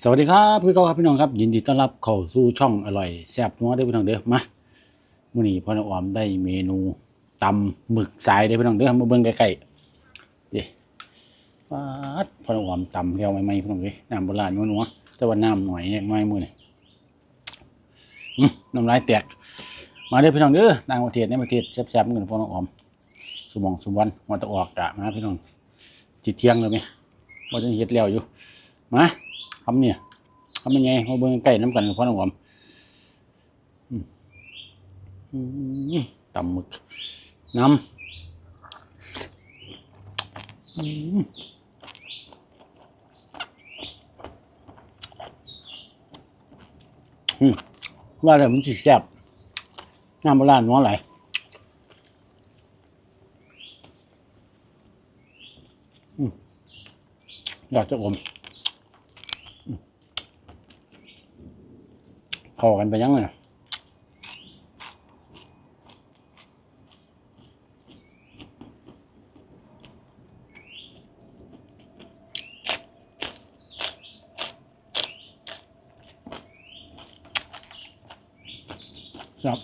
สวัสดีครับพี่เก้าครับพี่น้องครับ ยินดีต้อนรับเข้าสู่ช่องอร่อยแซ่บนัวเด้พี่น้องเด้อมามื้อนี้พ่อน้องออมได้เมนูตำหมึกสายเด้พี่น้องเด้อมาเบิ่งใกล้ๆเด้ปาดพ่อน้องออมตำเรียวใหม่ๆพี่น้องเด้อน้ำโบราณนัวๆแต่ว่าน้ำหน่อยแยกน้อยมื้อนี้น้ำลายแตกมาเด้อพี่น้องเด้อต่างประเทศในประเทศแซ่บๆเหมือนพ่อน้องออมสุหมองสุวรรณมาตะออกกะมาพี่น้องจิตเที่ยงเลยไหมว่าจะเฮ็ดแล้วอยู่มา คำเนี่ยทำยังไงมาเบิ่งใกล้น้ำกันพ่อน้องอมตำหมึกน้ำว่าแล้วมันสิแซ่บน้ำโบราณนัวไหลายอืมอยากจะอม เข้ากันไปยังไงครับ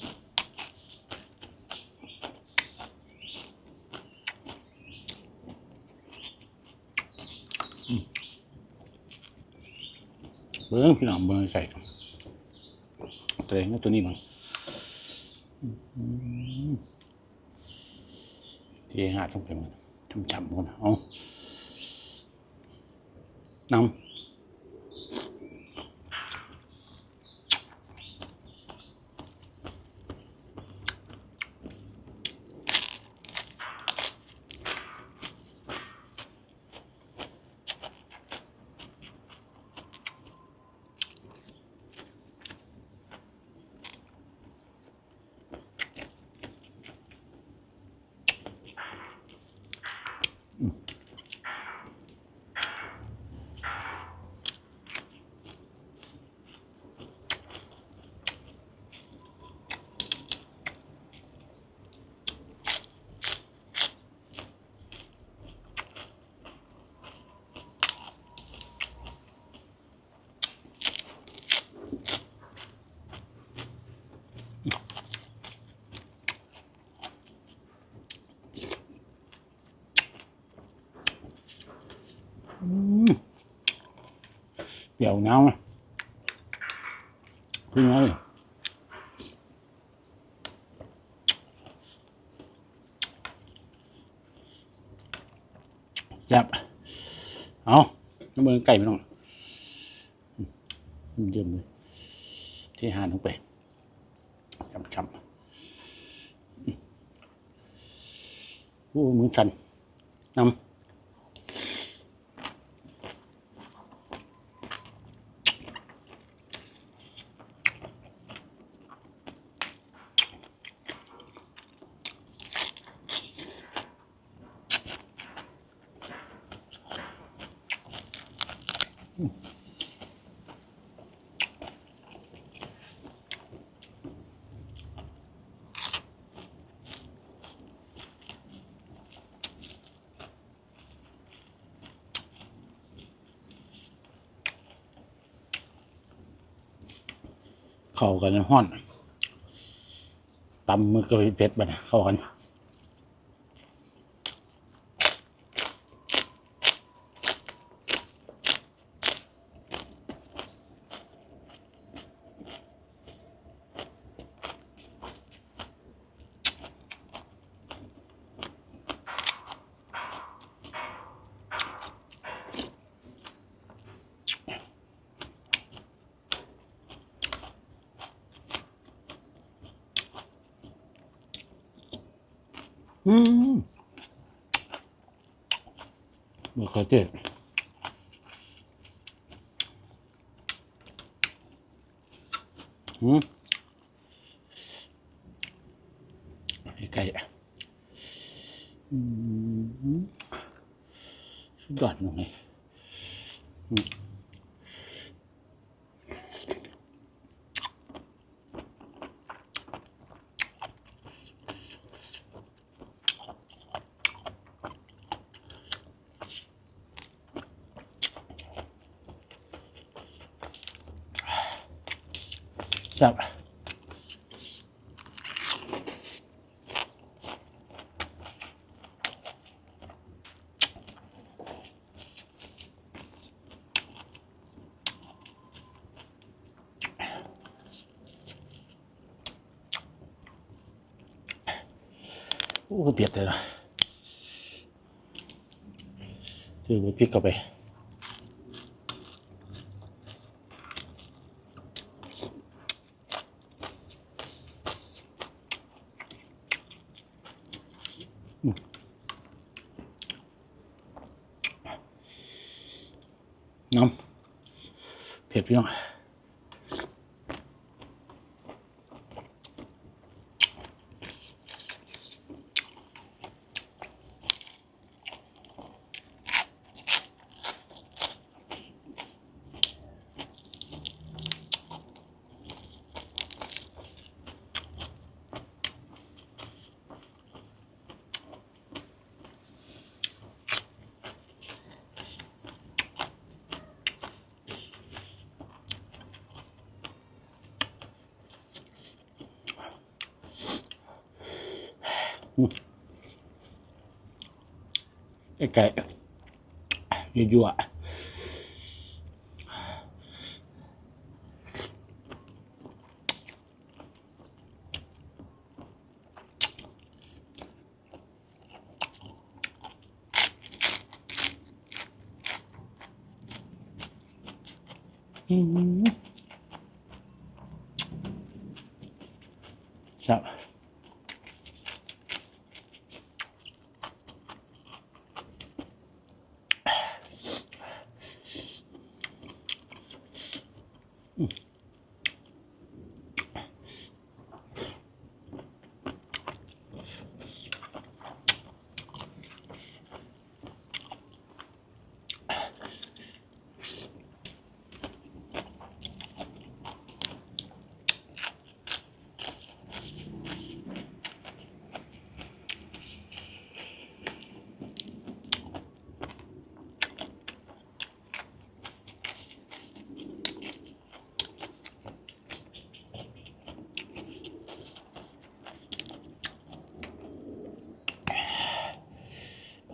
อืมเบิ้งพี่น้องเบิ้งใส่ ตัวเองตัวนี้มั้งอืมเทหาต้องเป็นชุ่มฉ่ำคนเอาน้ำอืม เปรี้ยวน้นะคือไงแซ่บเอาน้ำมือไก่ไม่ต้องเยี่ยมเลยที่หานลงไปช้ำๆอืมโอ้มือสั่นน้ำ เข้ากันห้อนตำมือก็เผ็ดๆไปนะเข้ากัน อืมมะเขือเทศอืมไก่อะอืมสุดยอดลงเลยอืมเลยนะถือว่าพริกเข้าไปน้ำเผ็ด ไก่ๆยั่วๆอื ม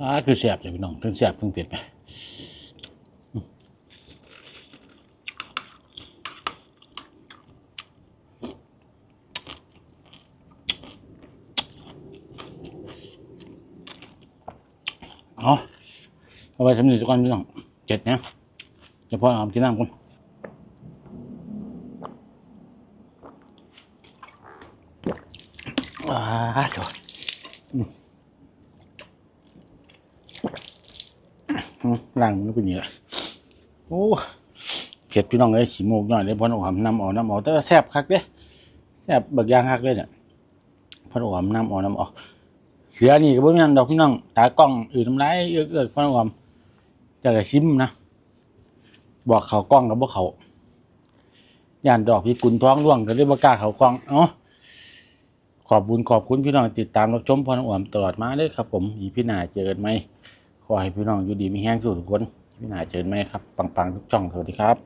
อ่าคือแสบเลยพี่น้องทั้งแสบทั้งเผ็ดไปเอาเอาไปสำนีทุกคนพี่น้องเจ็ดเนี่ยจะพอเอากินน้ำกันว้าเถอะ อืม ล่างมันเป็นอย่างนี้โอ้เผ็ดพี่น้องเลยขี้มูกหน่อยเลยพอนเอาหำน้ำออกน้ำออกแต่แซ่บคักเด้แซ่บบิกยางคักเลยเนี่ยพอนเอาหำน้ำออกน้ำออกเหลือนี่ก็บ่มีอันดอกพี่น้องตากล้องอื่นน้ำลายเอื้อกๆพอนเอาหำจะกระชิมนะบอกเขากล้องกับบ่เขาย่านดอกพี่กุนท้องร่วงก็เลยบ่กล้าเขากล้องเอ้าขอบคุณขอบคุณพี่น้องติดตามรับชมพอนอาหำตลอดมาเลยครับผมอีพี่หน้าเจอกันไหม ขอให้พี่น้องอยู่ดีมีแห้งสุขทุกคนพี่หนาเจอกันไหมครับ ปังๆทุกช่องสวัสดีครับ